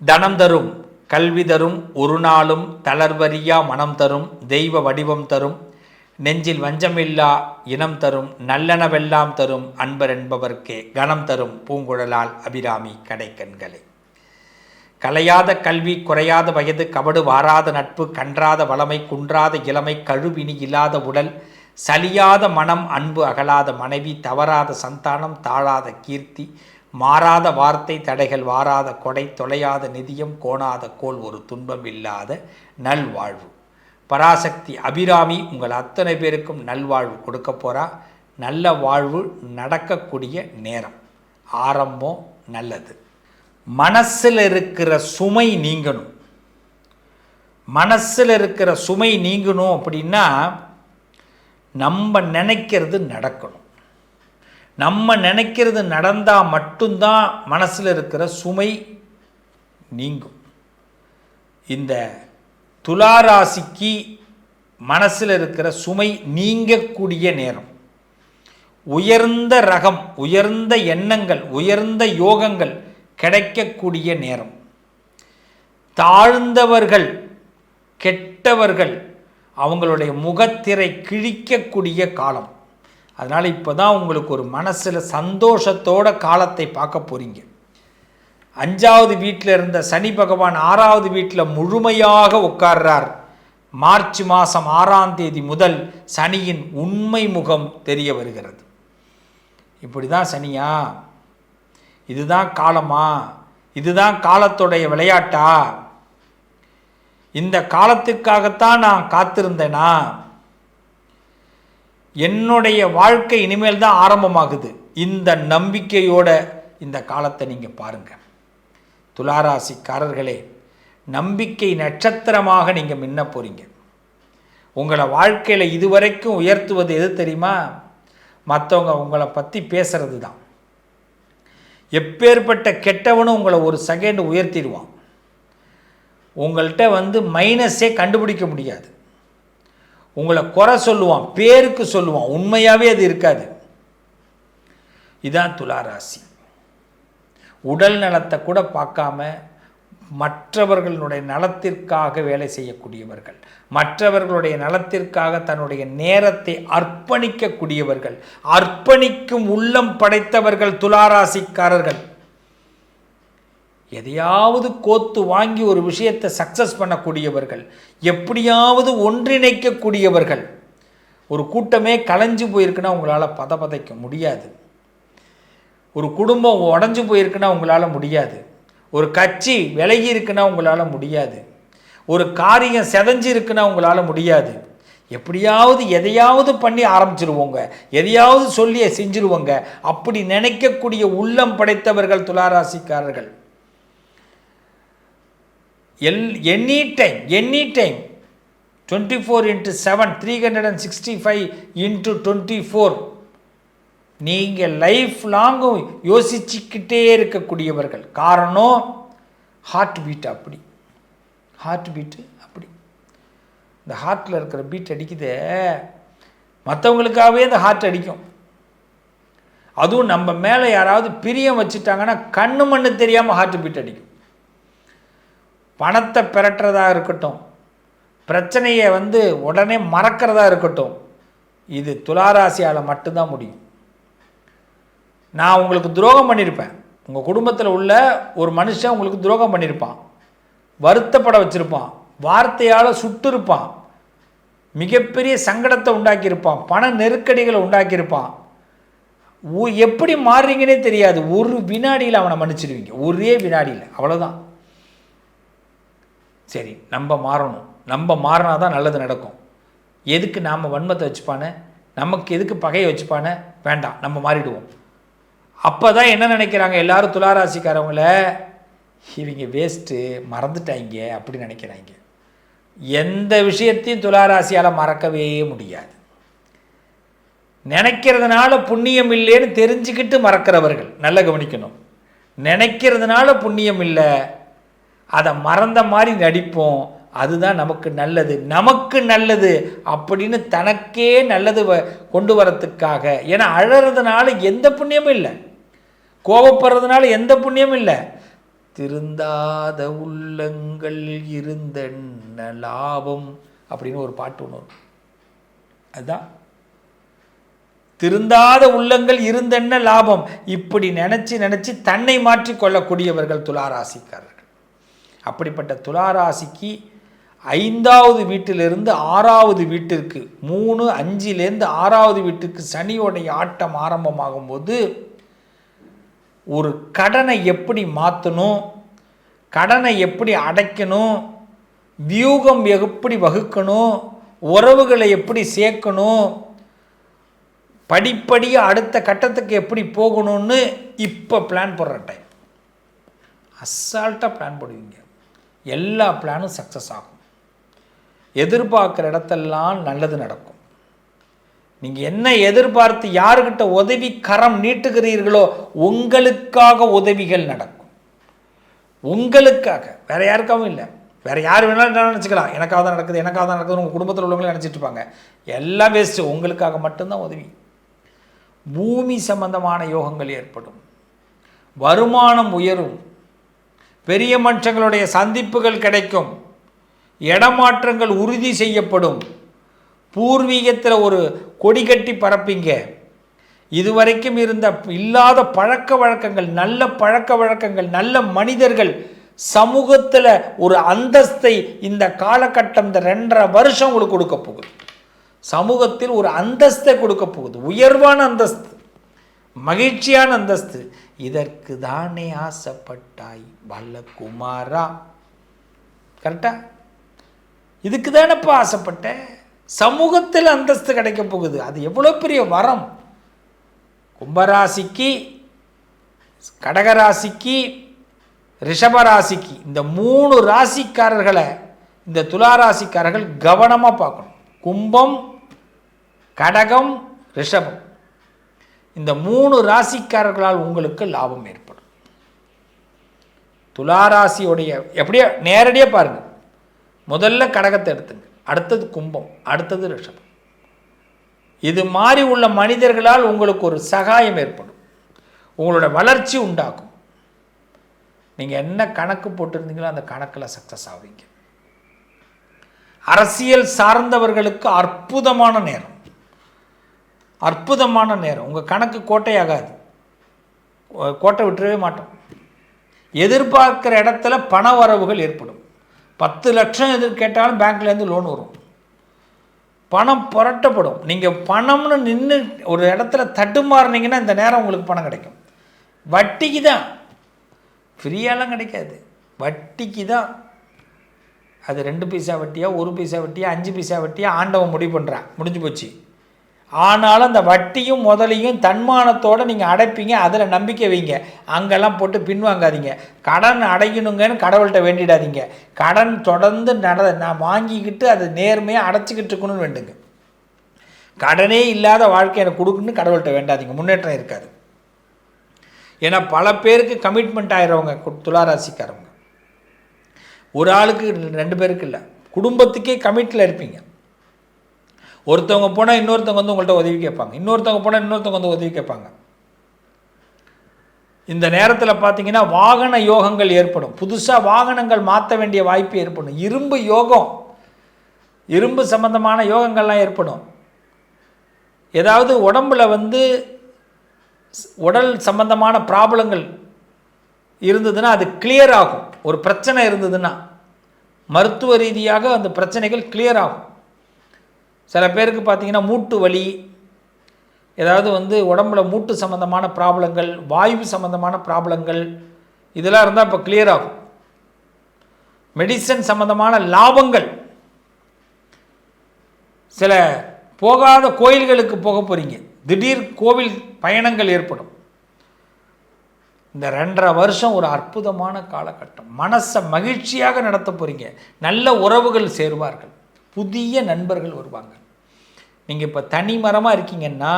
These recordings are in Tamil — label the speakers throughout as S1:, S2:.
S1: தனம் தரும் கல்வி தரும் ஒரு நாளும் தளர்வறியா மனம் தரும் தெய்வ வடிவம் தரும் நெஞ்சில் வஞ்சமில்லா இனம் தரும் நல்லனவெல்லாம் தரும் அன்பர் என்பவர்க்கே கணம் தரும் பூங்குழலால் அபிராமி கடைக்கண்களை. கலையாத கல்வி குறையாத வயது கபடு வாராத நட்பு கன்றாத வளமை குன்றாத இளமை கழுவினி இல்லாத உடல் சலியாத மனம் அன்பு அகலாத மனைவி தவறாத சந்தானம் தாழாத கீர்த்தி மாறாத வார்த்தை தடைகள் வாராத கொடை தொலையாத நிதியம் கோணாத கோல் ஒரு துன்பம் இல்லாத நல்வாழ்வு. பராசக்தி அபிராமி உங்கள் அத்தனை பேருக்கும் நல்வாழ்வு கொடுக்க போகிறா நல்ல வாழ்வு நடக்கக்கூடிய நேரம். ஆரம்பம் நல்லது. மனசில் இருக்கிற சுமை நீங்கணும். மனசில் இருக்கிற சுமை நீங்கணும் அப்படின்னா நம்ம நினைக்கிறது நடக்கணும். நம்ம நினைக்கிறது நடந்தால் மட்டும்தான் மனசில் இருக்கிற சுமை நீங்கும். இந்த துளாராசிக்கு மனசில் இருக்கிற சுமை நீங்கக்கூடிய நேரம். உயர்ந்த ரகம் உயர்ந்த எண்ணங்கள் உயர்ந்த யோகங்கள் கிடைக்கக்கூடிய நேரம். தாழ்ந்தவர்கள் கெட்டவர்கள் அவங்களுடைய முகத்திரை கிழிக்கக்கூடிய காலம். அதனால் இப்போ தான் உங்களுக்கு ஒரு மனசில் சந்தோஷத்தோட காலத்தை பார்க்க போகிறீங்க அஞ்சாவது வீட்டில் இருந்த சனி பகவான் ஆறாவது வீட்டில் முழுமையாக உட்கார்றார். மார்ச் மாதம் ஆறாம் தேதி முதல் சனியின் உண்மை முகம் தெரிய வருகிறது. இப்படி தான் சனியா? இதுதான் காலமா? இதுதான் காலத்துடைய விளையாட்டா? இந்த காலத்துக்காகத்தான் நான் காத்திருந்தேனா? என்னுடைய வாழ்க்கை இனிமேல் தான் ஆரம்பமாகுது. இந்த நம்பிக்கையோட இந்த காலத்தை நீங்கள் பாருங்கள் துளாராசிக்காரர்களே நம்பிக்கை நட்சத்திரமாக நீங்கள் மின்ன போகிறீங்க உங்களை வாழ்க்கையில் இதுவரைக்கும் உயர்த்துவது எது தெரியுமா? மற்றவங்க உங்களை பற்றி பேசுறது தான். எப்பேற்பட்ட கெட்டவனும் உங்களை ஒரு செகண்ட் உயர்த்திடுவான். உங்கள்கிட்ட வந்து மைனஸே கண்டுபிடிக்க முடியாது. உங்களை குறை சொல்லுவான் பேருக்கு சொல்லுவான். உண்மையாகவே அது இருக்காது. இதான் துளாராசி. உடல் நலத்தை கூட பார்க்காம மற்றவர்களுடைய நலத்திற்காக வேலை செய்யக்கூடியவர்கள் மற்றவர்களுடைய நலத்திற்காக தன்னுடைய நேரத்தை அர்ப்பணிக்கக்கூடியவர்கள் அர்ப்பணிக்கும் உள்ளம் படைத்தவர்கள் துளாராசிக்காரர்கள். எதையாவது கோத்து வாங்கி ஒரு விஷயத்தை சக்ஸஸ் பண்ணக்கூடியவர்கள் எப்படியாவது ஒன்றிணைக்கக்கூடியவர்கள் ஒரு கூட்டமே கலைஞ்சு போயிருக்குன்னா உங்களால் பதபதைக்க முடியாது. ஒரு குடும்பம் உடஞ்சி போயிருக்குன்னா உங்களால் முடியாது. ஒரு கட்சி விலகி இருக்குன்னா உங்களால் முடியாது. ஒரு காரியம் செதஞ்சு இருக்குன்னா உங்களால் முடியாது. எப்படியாவது எதையாவது பண்ணி ஆரம்பிச்சிருவோங்க. எதையாவது சொல்லி செஞ்சிருவோங்க. அப்படி நினைக்கக்கூடிய உள்ளம் படைத்தவர்கள் துளாராசிக்காரர்கள். L any time any time twenty four into seven three hundred and sixty five into twenty four நீங்கள் லைஃப் லாங்கும் யோசிச்சுக்கிட்டே இருக்கக்கூடியவர்கள். காரணம் ஹார்ட் பீட் அப்படி. ஹார்ட் பீட்டு அப்படி. இந்த ஹார்ட்டில் இருக்கிற பீட் அடிக்குதே. மற்றவங்களுக்காகவே இந்த ஹார்ட் அடிக்கும். அதுவும் நம்ம மேலே யாராவது பிரியம் வச்சுட்டாங்கன்னா கண்ணு மண்ணு தெரியாமல் ஹார்ட் பீட் அடிக்கும். பணத்தை பெறட்டுறதா இருக்கட்டும். பிரச்சனையை வந்து உடனே மறக்கிறதா இருக்கட்டும். இது துளாராசியால் மட்டும்தான் முடியும். நான் உங்களுக்கு துரோகம் பண்ணியிருப்பேன் உங்கள் குடும்பத்தில் உள்ள ஒரு மனுஷன் உங்களுக்கு துரோகம் பண்ணியிருப்பான் வருத்தப்பட வச்சுருப்பான். வார்த்தையால் சுட்டிருப்பான் மிகப்பெரிய சங்கடத்தை உண்டாக்கியிருப்பான். பண நெருக்கடிகளை உண்டாக்கியிருப்பான். உ- எப்படி மாறுறீங்கன்னே தெரியாது. ஒரு வினாடியில் அவனை மன்னிச்சிடுவீங்க. ஒரே வினாடியில். அவ்வளோதான் சரி நம்ம மாறணும். நம்ம மாறினா தான் நல்லது நடக்கும். எதுக்கு நாம் வன்மத்தை வச்சுப்பானே? நமக்கு எதுக்கு பகையை வச்சுப்பானே? வேண்டாம் நம்ம மாறிடுவோம். அப்போ தான் என்ன நினைக்கிறாங்க எல்லாரும் துளாராசிக்காரவங்கள? இவங்க வேஸ்ட்டு மறந்துட்டாங்க அப்படி நினைக்கிறாங்க எந்த விஷயத்தையும் துளாராசியால் மறக்கவே முடியாது. நினைக்கிறதுனால புண்ணியம் இல்லைன்னு தெரிஞ்சுக்கிட்டு மறக்கிறவர்கள். நல்லா கவனிக்கணும். நினைக்கிறதுனால புண்ணியம் இல்லை. அதை மறந்த மாதிரி நடிப்போம். அதுதான் நமக்கு நல்லது. நமக்கு நல்லது அப்படின்னு தனக்கே நல்லது வ- கொண்டு வரத்துக்காக. ஏன்னா அழறதுனால எந்த புண்ணியமும் இல்லை. கோபப்படுறதுனால எந்த புண்ணியமும் இல்லை. திருந்தாத உள்ளங்கள் இருந்த லாபம் அப்படின்னு ஒரு பாட்டு ஒன்று அதுதான். திருந்தாத உள்ளங்கள் இருந்தென்ன லாபம்? இப்படி நினச்சி நினச்சி தன்னை மாற்றி கொள்ளக்கூடியவர்கள் துளாராசிக்காரர்கள். அப்படிப்பட்ட துளாராசிக்கு ஐந்தாவது வீட்டிலிருந்து ஆறாவது வீட்டிற்கு மூணு அஞ்சிலேருந்து ஆறாவது வீட்டுக்கு சனியோடைய ஆட்டம் ஆரம்பமாகும் போது ஒரு கடனை எப்படி மாற்றணும் கடனை எப்படி அடைக்கணும் வியூகம் எப்படி வகுக்கணும் உறவுகளை எப்படி சேர்க்கணும் படிப்படியாக அடுத்த கட்டத்துக்கு எப்படி போகணும்னு இப்போ பிளான் போடுற டைம் அசால்ட்டாக பிளான் போடுவீங்க. எல்லா பிளானும் சக்ஸஸ் ஆகும். எதிர்பார்க்குற இடத்தெல்லாம் நல்லது நடக்கும். நீங்கள் என்ன எதிர்பார்த்து யாருக்கிட்ட உதவி கரம் நீட்டுகிறீர்களோ உங்களுக்காக உதவிகள் நடக்கும். உங்களுக்காக. வேற யாருக்காகவும் இல்லை. வேற யார் வேணாலும் என்ன நினச்சிக்கலாம். எனக்காக தான் நடக்குது எனக்காக தான் நடக்குது உங்கள் குடும்பத்தில் உள்ளவங்களும் நினச்சிட்டு இருப்பாங்க. எல்லாம் வேஸ்ட்டு உங்களுக்காக மட்டும்தான் உதவி. பூமி சம்பந்தமான யோகங்கள் ஏற்படும். வருமானம் உயரும். பெரிய மனுஷங்களுடைய சந்திப்புகள் கிடைக்கும். இடமாற்றங்கள் உறுதி செய்யப்படும். பூர்வீகத்தில் ஒரு கொடி கட்டி பரப்பிங்க. இதுவரைக்கும் இருந்த இல்லாத பழக்க வழக்கங்கள் நல்ல பழக்க வழக்கங்கள் நல்ல மனிதர்கள் சமூகத்தில் ஒரு அந்தஸ்தை இந்த காலகட்டம் இந்த ரெண்டரை வருஷம் உங்களுக்கு கொடுக்க போகுது. சமூகத்தில் ஒரு அந்தஸ்தை கொடுக்க போகுது. உயர்வான அந்தஸ்து. மகிழ்ச்சியான அந்தஸ்து. இதற்கு தானே ஆசைப்பட்டாய் வல்ல குமாரா கரெக்டா? இதுக்கு தானப்பா ஆசைப்பட்ட? சமூகத்தில் அந்தஸ்து கிடைக்க போகுது. அது எவ்வளோ பெரிய வரம். கும்பராசிக்கு கடகராசிக்கு ரிஷபராசிக்கு இந்த மூணு ராசிக்காரர்களை இந்த துளாராசிக்காரர்கள் கவனமாக பார்க்கணும். கும்பம் கடகம் ரிஷபம். இந்த மூணு ராசிக்காரர்களால் உங்களுக்கு லாபம் ஏற்படும். துளாராசியுடைய எப்படியோ நேரடியாக பாருங்கள் முதல்ல கடகத்தை எடுத்துங்க. அடுத்தது கும்பம் அடுத்தது ரிஷபம். இது மாதிரி உள்ள மனிதர்களால் உங்களுக்கு ஒரு சகாயம் ஏற்படும். உங்களோட வளர்ச்சி உண்டாகும். நீங்கள் என்ன கணக்கு போட்டிருந்தீங்களோ அந்த கணக்கில் சக்ஸஸ் ஆவீங்க. அரசியல் சார்ந்தவர்களுக்கு அற்புதமான நேரம். அற்புதமான நேரம். உங்கள் கணக்கு கோட்டையாகாது. கோட்டை விட்டுறவே மாட்டோம். எதிர்பார்க்குற இடத்துல பண வரவுகள் ஏற்படும். பத்து லட்சம் எதிர் கேட்டாலும் பேங்க்லேருந்து லோன் வரும். பணம் புரட்டப்படும். நீங்கள் பணம்னு நின்று ஒரு இடத்துல தட்டுமாறினீங்கன்னா இந்த நேரம் உங்களுக்கு பணம் கிடைக்கும். வட்டிக்கு தான். ஃப்ரீயாலாம் கிடைக்காது. வட்டிக்கு தான். அது ரெண்டு பைசா வட்டியா ஒரு பைசா வட்டியா அஞ்சு பைசா வட்டியா ஆண்டவன் முடிவு பண்ணுறான் முடிஞ்சு போச்சு. ஆனாலும் அந்த வட்டியும் முதலையும் தன்மானத்தோடு நீங்கள் அடைப்பீங்க அதில் நம்பிக்கை வைங்க. அங்கெல்லாம் போட்டு பின்வாங்காதீங்க. கடன் அடையணுங்கன்னு கடவுள்கிட்ட வேண்டிடாதீங்க. கடன் தொடர்ந்து நட நான் வாங்கிக்கிட்டு அதை நேர்மையாக அடைச்சிக்கிட்டு இருக்கணும்னு வேண்டுங்க. கடனே இல்லாத வாழ்க்கை எனக்கு கொடுக்குன்னு கடவுள்கிட்ட வேண்டாதீங்க. முன்னேற்றம் இருக்காது. ஏன்னா பல பேருக்கு கமிட்மெண்ட் ஆகிறவங்க துளாராசிக்காரவங்க. ஒரு ஆளுக்கு ரெண்டு பேருக்கு இல்லை. குடும்பத்துக்கே கமிட்டில் இருப்பீங்க. ஒருத்தவங்க போனால் இன்னொருத்தவங்க வந்து உங்கள்கிட்ட உதவி கேட்பாங்க. இன்னொருத்தவங்க போனால் இன்னொருத்தவங்க வந்து உதவி கேட்பாங்க. இந்த நேரத்தில் பார்த்தீங்கன்னா வாகன யோகங்கள் ஏற்படும். புதுசாக வாகனங்கள் மாற்ற வேண்டிய வாய்ப்பு ஏற்படும். இரும்பு யோகம் இரும்பு சம்பந்தமான யோகங்கள்லாம் ஏற்படும். ஏதாவது உடம்புல வந்து உடல் சம்பந்தமான ப்ராப்ளங்கள் இருந்ததுன்னா அது கிளியர் ஆகும். ஒரு பிரச்சனை இருந்ததுன்னா மருத்துவ ரீதியாக அந்த பிரச்சனைகள் கிளியர் ஆகும். சில பேருக்கு பார்த்தீங்கன்னா மூட்டு வலி ஏதாவது வந்து உடம்புல மூட்டு சம்மந்தமான ப்ராப்ளங்கள் வாயு சம்மந்தமான ப்ராப்ளங்கள் இதெல்லாம் இருந்தால் இப்போ கிளியர் ஆகும். மெடிசன் சம்மந்தமான லாபங்கள். சில போகாத கோயில்களுக்கு போக போகிறீங்க திடீர் கோவில் பயணங்கள் ஏற்படும். இந்த ரெண்டரை வருஷம் ஒரு அற்புதமான காலகட்டம். மனசை மகிழ்ச்சியாக நடத்த போகிறீங்க நல்ல உறவுகள் சேருவார்கள். புதிய நண்பர்கள் வருவாங்க. நீங்கள் இப்போ தனி மரமாக இருக்கீங்கன்னா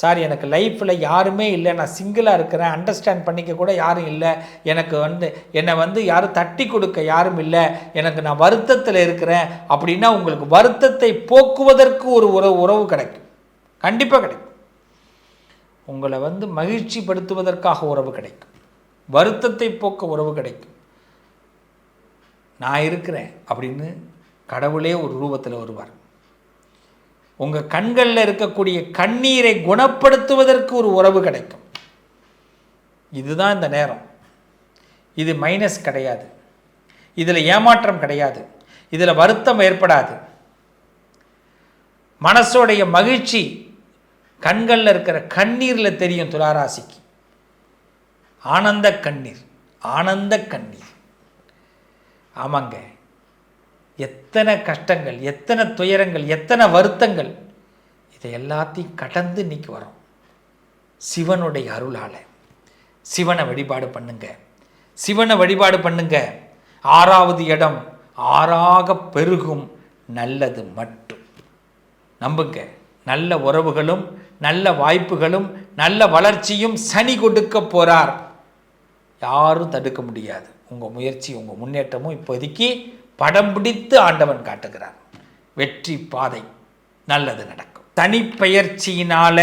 S1: சார் எனக்கு லைஃப்பில் யாருமே இல்லை. நான் சிங்கிளாக இருக்கிறேன். அண்டர்ஸ்டாண்ட் பண்ணிக்க கூட யாரும் இல்லை. எனக்கு வந்து என்னை வந்து யாரும் தட்டி கொடுக்க யாரும் இல்லை. எனக்கு நான் வருத்தத்தில் இருக்கிறேன். அப்படின்னா உங்களுக்கு வருத்தத்தை போக்குவதற்கு ஒரு உறவு உறவு கிடைக்கும். கண்டிப்பாக கிடைக்கும். உங்களை வந்து மகிழ்ச்சி படுத்துவதற்காக உறவு கிடைக்கும். வருத்தத்தை போக்க உறவு கிடைக்கும். நான் இருக்கிறேன் அப்படின்னு கடவுளே ஒரு ரூபத்தில் வருவார். உங்கள் கண்களில் இருக்கக்கூடிய கண்ணீரை குணப்படுத்துவதற்கு ஒரு உறவு கிடைக்கும். இதுதான் இந்த நேரம். இது மைனஸ் கிடையாது. இதில் ஏமாற்றம் கிடையாது. இதில் வருத்தம் ஏற்படாது. மனசோடைய மகிழ்ச்சி கண்களில் இருக்கிற கண்ணீரில் தெரியும் துளாராசிக்கு. ஆனந்த கண்ணீர் ஆனந்த கண்ணீர். ஆமாங்க. எத்தனை கஷ்டங்கள் எத்தனை துயரங்கள் எத்தனை வருத்தங்கள். இதை எல்லாத்தையும் கடந்து இன்னைக்கு வரோம். சிவனுடைய அருளால். சிவனை வழிபாடு பண்ணுங்க. சிவனை வழிபாடு பண்ணுங்க. ஆறாவது இடம் ஆறாக பெருகும் நல்லது மட்டும். நம்புங்க. நல்ல உறவுகளும் நல்ல வாய்ப்புகளும் நல்ல வளர்ச்சியும் சனி கொடுக்க போகிறார் யாரும் தடுக்க முடியாது. உங்கள் முயற்சி உங்கள் முன்னேற்றமும் இப்போதைக்கு படம் பிடித்து ஆண்டவன் காட்டுகிறார். வெற்றி பாதை நல்லது நடக்கும். தனிப்பெயர்ச்சியினால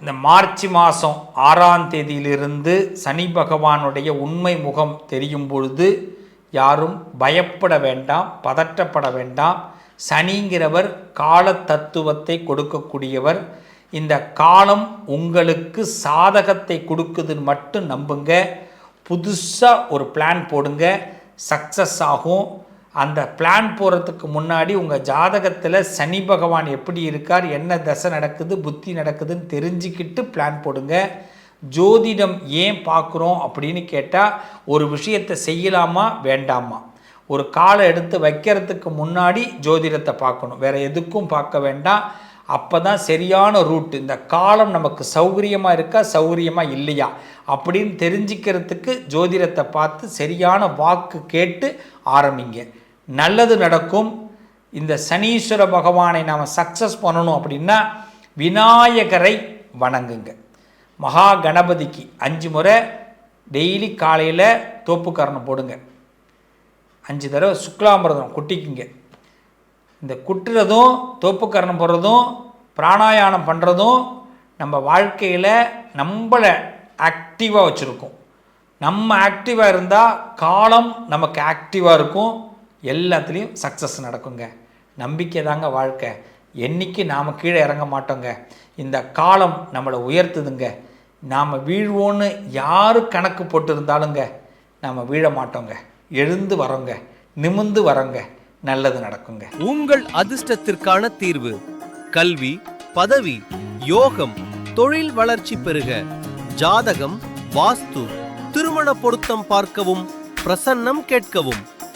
S1: இந்த மார்ச் மாதம் ஆறாம் தேதியிலிருந்து சனி பகவானுடைய உண்மை முகம் தெரியும் பொழுது யாரும் பயப்பட வேண்டாம் பதற்றப்பட வேண்டாம். சனிங்கிறவர் கால தத்துவத்தை கொடுக்கக்கூடியவர். இந்த காலம் உங்களுக்கு சாதகத்தை கொடுக்குதுன்னு மட்டும் நம்புங்க. புதுசாக ஒரு பிளான் போடுங்க. சக்ஸஸ் ஆகும். அந்த பிளான் போகிறதுக்கு முன்னாடி உங்கள் ஜாதகத்தில் சனி பகவான் எப்படி இருக்கார் என்ன தசை நடக்குது புத்தி நடக்குதுன்னு தெரிஞ்சுக்கிட்டு பிளான் போடுங்க. ஜோதிடம் ஏன் பார்க்குறோம் அப்படின்னு கேட்டால் ஒரு விஷயத்தை செய்யலாமா வேண்டாமா? ஒரு காலை எடுத்து வைக்கிறதுக்கு முன்னாடி ஜோதிடத்தை பார்க்கணும். வேறு எதுக்கும் பார்க்க வேண்டாம். அப்போ தான் சரியான ரூட் இந்த காலம் நமக்கு சௌகரியமாக இருக்கா சௌகரியமாக இல்லையா? அப்படின்னு தெரிஞ்சுக்கிறதுக்கு ஜோதிடத்தை பார்த்து சரியான வாக்கு கேட்டு ஆரம்பிங்க. நல்லது நடக்கும். இந்த சனீஸ்வர பகவானை நாம் சக்ஸஸ் பண்ணணும் அப்படின்னா விநாயகரை வணங்குங்க. மகா கணபதிக்கு அஞ்சு முறை டெய்லி காலையில் தோப்புக்கரணம் போடுங்க. அஞ்சு தடவை சுக்லாமிரதம் குட்டிக்குங்க. இந்த குட்டுறதும் தோப்புக்கரணம் போடுறதும் பிராணாயாமம் பண்ணுறதும் நம்ம வாழ்க்கையில் நம்மளை ஆக்டிவாக வச்சுருக்கோம். நம்ம ஆக்டிவாக இருந்தால் காலம் நமக்கு ஆக்டிவாக இருக்கும். எல்லாத்துலேயும் சக்ஸஸ் நடக்குங்க. நம்பிக்கை தாங்க வாழ்க்கை. என்னைக்கு நாம் கீழே இறங்க மாட்டோங்க. இந்த காலம் நம்மளை உயர்த்துதுங்க. நாம் வீழ்வோன்னு யார் கணக்கு போட்டிருந்தாலுங்க நாம் வீழ மாட்டோங்க. எழுந்து வரோங்க. நிமிந்து வரோங்க. நல்லது நடக்குங்க.
S2: உங்கள் அதிர்ஷ்டத்திற்கான தீர்வு கல்வி பதவி யோகம் தொழில் வளர்ச்சி பெருக ஜாதகம் வாஸ்து திருமண பொருத்தம் பார்க்கவும் பிரசன்னம் கேட்கவும்.